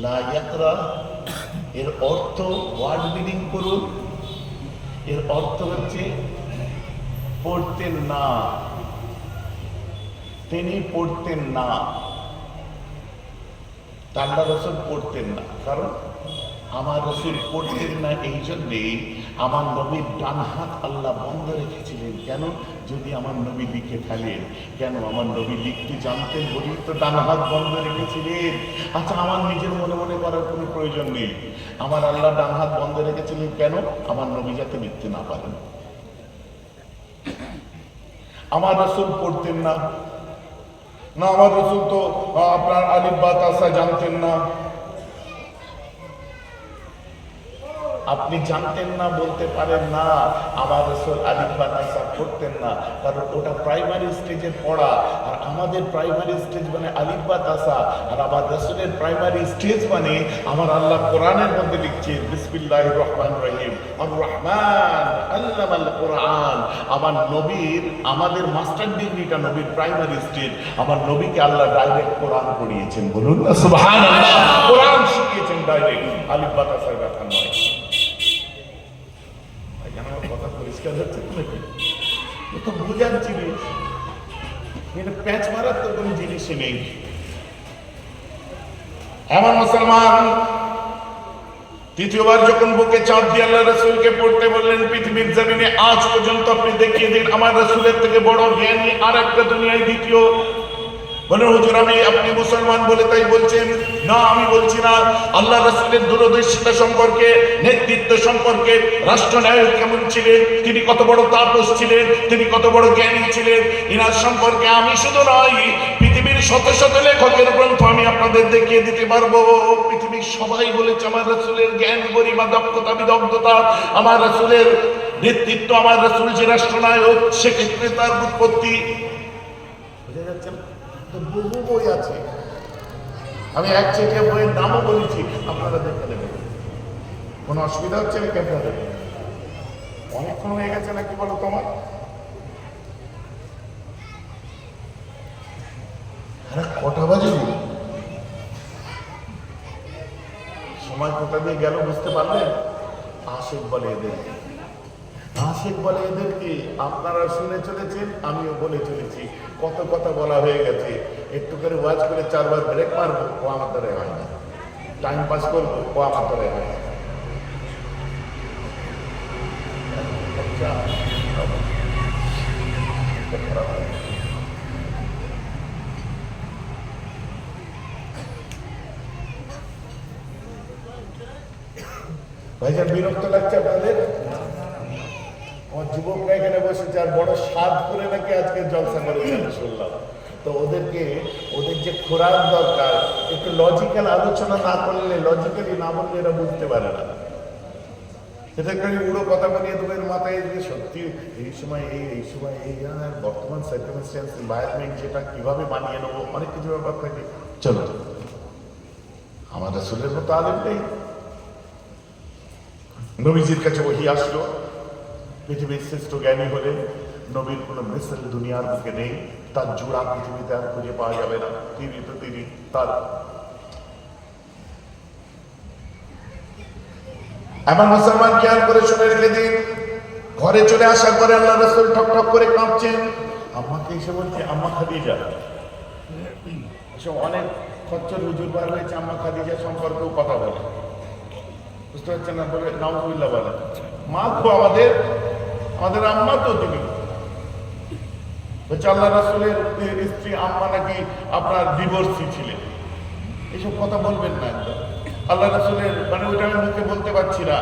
লা এর অর্থ ওয়ার্ড মিনিং করুন এর অর্থ হচ্ছে পড়তেন না। তিনি পড়তেন না। ঠান্ডা বছর পড়তেন না। কারণ আমার রসুল পড়তেন না এই জন্যেই আমার নবীর ডান হাত আল্লাহ বন্ধ রেখেছিলেন। কেন? যদি আমার নবী লিখে ফেলেন। কেন? আমার নবী লিখতে জানতেন বলি তো ডান হাত বন্ধ রেখেছিলেন। আচ্ছা আমার নিজের মনে মনে করার কোনো প্রয়োজন নেই। আমার আল্লাহ ডান হাত বন্ধ রেখেছিলেন কেন? আমার নবী যাতে লিখতে না পারেন। আমার রসুল পড়তেন না। না, আমার রসুল তো আপনার আলিফ বা তাসা জানতেন না। আপনি জানতেন না, বলতে পারেন না, আমার রসুল আলিফ বা পড়তেন না, কারণ ওটা প্রাইমারি স্টেজের পড়া, আর আমাদের প্রাইমারি স্টেজ মানে আলিফ বা তাসা আর আমার রসুলের প্রাইমারি স্টেজ মানে আমার আল্লাহ কোরআনের মধ্যে লিখছে বিসমিল্লাহ রহমান রহিম। আর রহমান আল্লাহ কোরআন। আমার নবীর, আমাদের মাস্টার ডিগ্রিটা নবীর প্রাইমারি স্টেজ আমার নবীকে আল্লাহ ডাইরেক্ট কোরআন পড়িয়েছেন, বলুন না, সুবহানাল্লাহ। কোরআন শিখিয়েছেন ডাইরেক্ট আলিফ বা তাসার কথা নয় এখানে আমার কথা পরিষ্কার এমন মুসলমান তৃতীয়বার যখন বুকে চাপ দিয়ে আল্লাহ রসুলকে পড়তে বললেন পৃথিবীর জমিনে আজ পর্যন্ত আপনি দেখিয়ে দিন আমার রসুলের থেকে বড় জ্ঞানী আর একটা দুনিয়ায় দ্বিতীয় বলে, হুজুর, আমি আপনি মুসলমান বলে তাই বলছেন? না, আমি বলছি না। আল্লাহ রসুলের দূরদর্শিতা সম্পর্কে, নেতৃত্ব সম্পর্কে রাষ্ট্রনায়ক কেমন ছিলেন? তিনি কত বড় তাপস ছিলেন? তিনি কত বড় জ্ঞানী ছিলেন? ইনার সম্পর্কে আমি শুধু নয় পৃথিবীর শত শত লেখকের গ্রন্থ আমি আপনাদের দেখিয়ে দিতে পারব। পৃথিবীর সবাই বলেছে, আমার রসুলের জ্ঞান, গরিমা, দক্ষতা, বিদগ্ধতা, আমার রসুলের নেতৃত্ব, আমার রসুল যে রাষ্ট্রনায়ক, সেক্ষেত্রে তার উৎপত্তি বোঝা যাচ্ছে না? তো বহু বই আছে। আমি এক চেটিয়া বইয়ের নামও বলেছি, আপনারা দেখে নেবেন। কোনো অসুবিধা হচ্ছে না কেন অনেকক্ষণ হয়ে গেছে নাকি বলো তোমার কটা বাজে? সময় কোথা দিয়ে গেল বুঝতে পারলেন? আশেক বলে এদেরকে আশেক বলে এদেরকে আপনারা শুনে চলেছেন, আমিও বলে চলেছি। কত কথা বলা হয়ে গেছে। একটু করে ওয়াজ করে চারবার ব্রেক মারবো, ও আমার দ্বারা হয় না। টাইম পাস করব, ও আমার দ্বারা হয় না। ভাইজান, বিরক্ত লাগছে আপনাদের? বসেছে আর বড় স্বাদ করে নাকি আজকে জলসা করে শুনলাম। তো ওদেরকে, ওদের যে খোরাক দরকার, একটু লজিক্যাল আলোচনা না করলে লজিক্যালি না বললে এরা বুঝতে পারে না। সেটা খালি উড়ো কথা বলিয়ে মাথায় যে সত্যি এই সময় এই এই সময় এই আর বর্তমান এনভায়রনমেন্ট যেটা, কীভাবে মানিয়ে নেব, অনেক কিছু ব্যাপার থাকে। চলো আমার আসলের মতো আলেম নেই নবীজির কাছে ওহি আসলো। পৃথিবীর শ্রেষ্ঠ জ্ঞানী হলে নবীর কোনো মিসল দুনিয়ার বুকে নেই, তার জোড়া পৃথিবীতে আর খুঁজে পাওয়া যাবে না। তিনি তো তিনি? তার এমন মুসলমান খেয়াল করে শুনে রেখে দিন? ঘরে চলে আসার পরে আল্লাহ রসুল ঠক ঠক করে কাঁপছেন। আম্মাকে এসে বলছে, আম্মা খাদিজা। এসব অনেক খচ্চর হুজুর বার হয়েছে, আম্মা খাদিজা সম্পর্কেও কথা বলে। বুঝতে পারছেন না, বলে, নাউজুবিল্লাহ বলে। মা তো আমাদের আমাদের আম্মা তো তুমি। বলছে, আল্লাহ রাসুলের স্ত্রী আম্মা নাকি আপনার ডিভোর্সি ছিলেন। এইসব কথা বলবেন না একদম। আল্লাহ রাসুলের মানে ওইটা আমি মুখে বলতে পারছি না।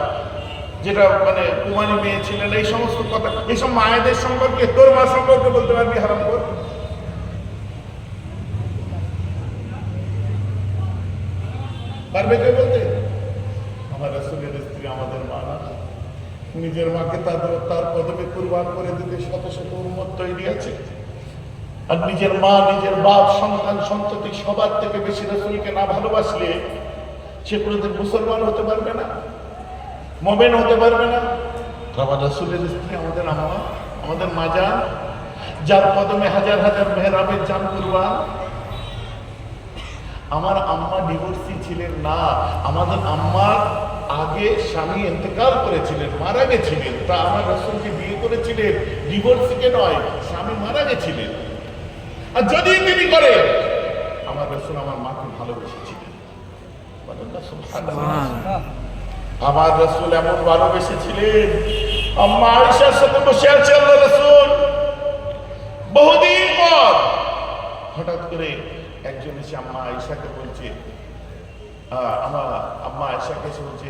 যেটা মানে কুমারী মেয়ে ছিলেন, এই সমস্ত কথা। এইসব মায়েদের সম্পর্কে, তোর মা সম্পর্কে বলতে পারবি, হারাম কর। পারবে কে বলতে আমার রাসুলের স্ত্রী আমাদের মা না নিজের মাকে তাদের তার পদবে কুরবান করে দিতে শত শত উন্মত তৈরি আছে আর নিজের মা, নিজের বাপ, সন্তান, সন্ততি সবার থেকে বেশি রসুলকে না ভালোবাসলে সে কোনোদিন মুসলমান হতে পারবে না মবেন হতে পারবে না। আমার রসুলের স্ত্রী, আমাদের আম্মা আমাদের মা যান যার কদমে হাজার হাজার মেহরাবের জান কুরবান। আমার আম্মা ডিভোর্সি ছিলেন না, আমাদের আম্মার আগে স্বামী ইন্তেকাল করেছিলেন মারা গেছিলেন। তা আমার রসুলকে বিয়ে করেছিলেন ডিভোর্সিকে নয় স্বামী মারা গেছিলেন। আর যদি তিনি করে আমার রসুল আমার মাকে ভালোবেসেছিলেন। আমার রসুল এমন ভালোবেসেছিলেন। আম্মা আয়েশার সাথে বসে আছে আল্লাহ রসুল। বহুদিন পর হঠাৎ করে একজন এসে আম্মা আয়েশাকে বলছে আমার আম্মা আয়েশাকে এসে বলছে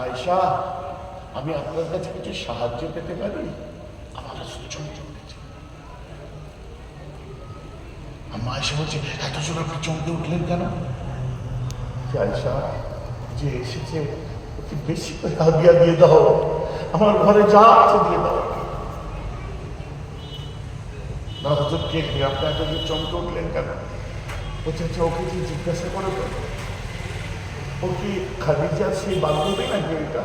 আয়েশা, আমি আপনার কাছে কিছু সাহায্য পেতে পারি? আমার রসুল চমকে আম্মা আয়েশা বলছে, এত জোর আপনি চমকে উঠলেন কেন? যে আয়েশা, যে এসেছে, ওকে বেশি করে হাদিয়া দিয়ে দাও। আমার ঘরে যা আছে দিয়ে দাও। না, হুজুর, কে কে, আপনি এত চমকে উঠলেন কেন? বলছে আচ্ছা ওকে জিজ্ঞাসা করো তো? ও কি খাদিজার সেই বান্ধবী নাকি ওইটা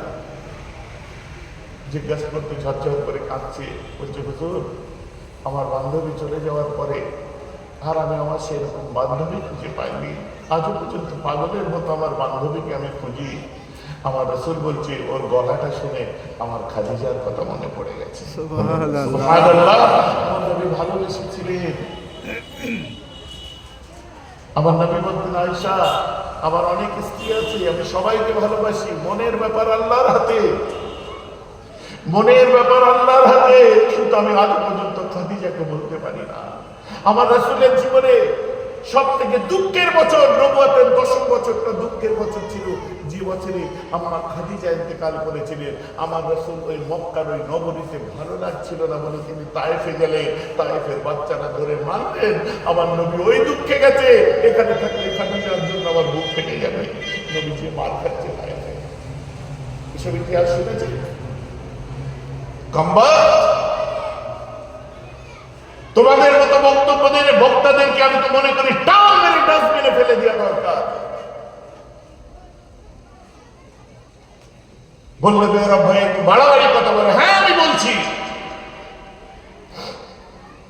জিজ্ঞাসা করতে ঝরঝর করে কাঁদছে। বলছে হুজুর আমার বান্ধবী চলে যাওয়ার পরে আর আমি আমার সেরকম বান্ধবী খুঁজে পাইনি। আজও পর্যন্ত পাগলের মতো আমার বান্ধবীকে আমি খুঁজি। আমার রসুল বলছে ওর গলাটা শুনে আমার খাদিজার কথা মনে পড়ে গেছে। ভালোবেসেছিলেন আমার নবী বলতেন আয়সা আমার অনেক স্ত্রী আছে, আমি সবাইকে ভালোবাসি। মনের ব্যাপার আল্লাহর হাতে। মনের ব্যাপার আল্লাহর হাতে। কিন্তু আমি আজ পর্যন্ত খাদিজাকে বলতে পারি না। আমার রাসুলের জীবনে সব থেকে দুঃখের বছর, নবুয়াতের দশম বছরটা দুঃখের বছর ছিল। যে বছরে আমার খাদিজা ইন্তেকাল করেছিলেন। আমার রসুল ওই মক্কার ওই নগরীতে ভালো লাগছিল না বলে তিনি তায়েফে গেলে তায়েফের বাচ্চারা ধরে মারলেন। আমার নবী ওই দুঃখে গেছে। এখানে থাকলে খাদিজার জন্য আমার বুক ফেটে যাবে। নবী যে মার খাচ্ছে তায়েফে এসব ইতিহাস শুনেছে কম্বা তোমাদের মতো বক্তব্যদের বক্তাদেরকে আমি তো মনে করি ডাস্টবিনে ফেলে দেওয়া দরকার। বললে বেরব ভাই একটু বাড়াবাড়ি কথা বলে। হ্যাঁ আমি বলছি।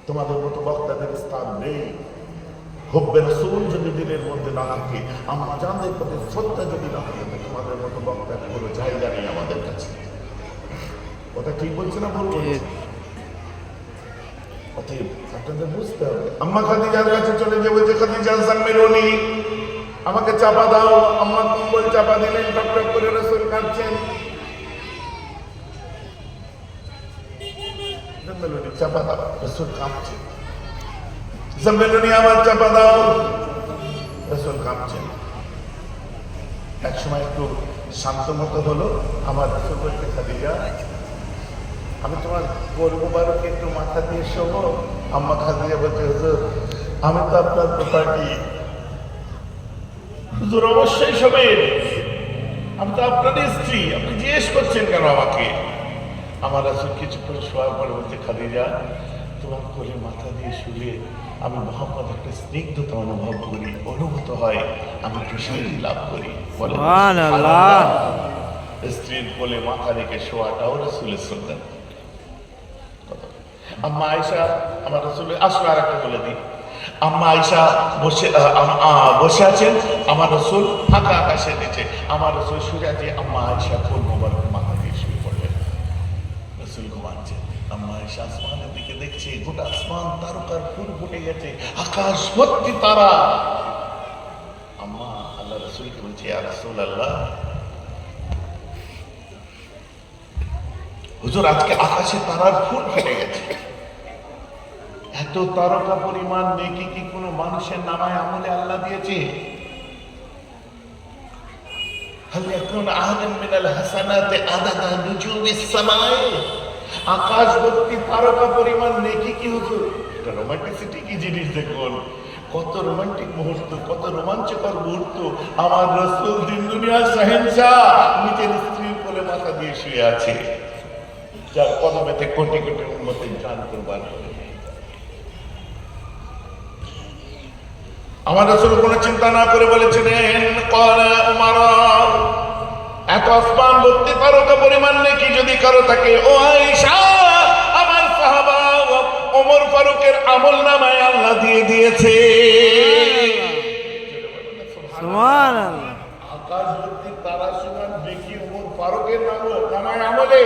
তোমাদের মতো বক্তাদের স্থান নেই। হব্বে রসুল যদি দিনের মধ্যে না থাকে, আমরা জানদের প্রতি শ্রদ্ধা যদি না থাকে তোমাদের মতো বক্তার কোনো জায়গা নেই আমাদের কাছে। ওটা ঠিক বলছে না বলছে? অতএব আপনাদের বুঝতে হবে। আম্মা খাদিজার কাছে চলে যে বলছে খাদিজা সাম্মেরনি আমাকে চাপা দাও। আম্মা কম্বল চাপা দিলেন, টপ করে রসুল কাঁদছেন জম্মেলনি চাপা দাও রসুল কাঁপছে। জম্মেলনি আমার চাপা দাও। রসুল কাঁপছেন এক সময় একটু শান্ত মতো হলো, আমার রসুল বলতে খাদিজা আমি তোমার কোল মুবারকে একটু মাথা দিয়ে শোবো আম্মা খাদিজা বলছে হুজুর আমি তো আপনার প্রপার্টি হুজুর অবশ্যই শোবেন। আমি তো আপনারই স্ত্রী। আপনি জিজ্ঞেস করছেন কেন আমাকে? আমার আসলে কিছুক্ষণ শোয়ার পরে বলছে খাদিজা তোমার কোলে মাথা দিয়ে শুলে আমি মোহাম্মদ একটা স্নিগ্ধতা অনুভব করি অনুভূত হয়। আমি প্রশান্তি লাভ করি। বলে স্ত্রীর কোলে মাথা রেখে শোয়াটাও রসুলের শ্রদ্ধা আম্মা আয়সা আমার রসুল আসলে আর একটা বলে দিই। আম্মা আয়সা বসে বসে আছেন, আমার রসুল ফাঁকা আকাশে নিচে। আমার রসুল আছে, আম্মা আয়সা ফুল মোবারক মাথা দিয়ে শুয়ে পড়লেন। রসুল ঘুমাচ্ছেন আম্মা আয়সা আসমানের দিকে দেখছে, গোটা আসমান তারকার ফুল ফুটে গেছে, আকাশ ভর্তি তারা। আম্মা, আল্লাহ রসুলকে বলছে আর রসুল আল্লাহ হুজুর, আজকে আকাশে তারার ফুল ফেটে গেছে। এত তারকা পরিমাণ নেকি কি কোনো মানুষের নামায় আমলে আল্লাহ দিয়েছে? কি জিনিস দেখুন? কত রোমান্টিক মুহূর্ত, কত রোমাঞ্চকর মুহূর্ত। আমার রসুল দিন দুনিয়ার সাহেনশাহ নিজের স্ত্রীর কোলে মাথা দিয়ে শুয়ে আছে। যার কদমেতে কোটি কোটি উন্মতের জান কোরবান করে আমার রসুল কোনো চিন্তা না করে বলেছিলেন উমারা এত আসমান ভর্তি তারকা পরিমাণ নাকি যদি কারও থাকে ও আয়েশা আমার সাহাবা ওমর ফারুকের আমল নামায় আল্লাহ দিয়ে দিয়েছে। সুবহানাল্লাহ। আকাশবর্তী তারা সমান দেখি ওমর ফারুকের নাম নামায় আমলে।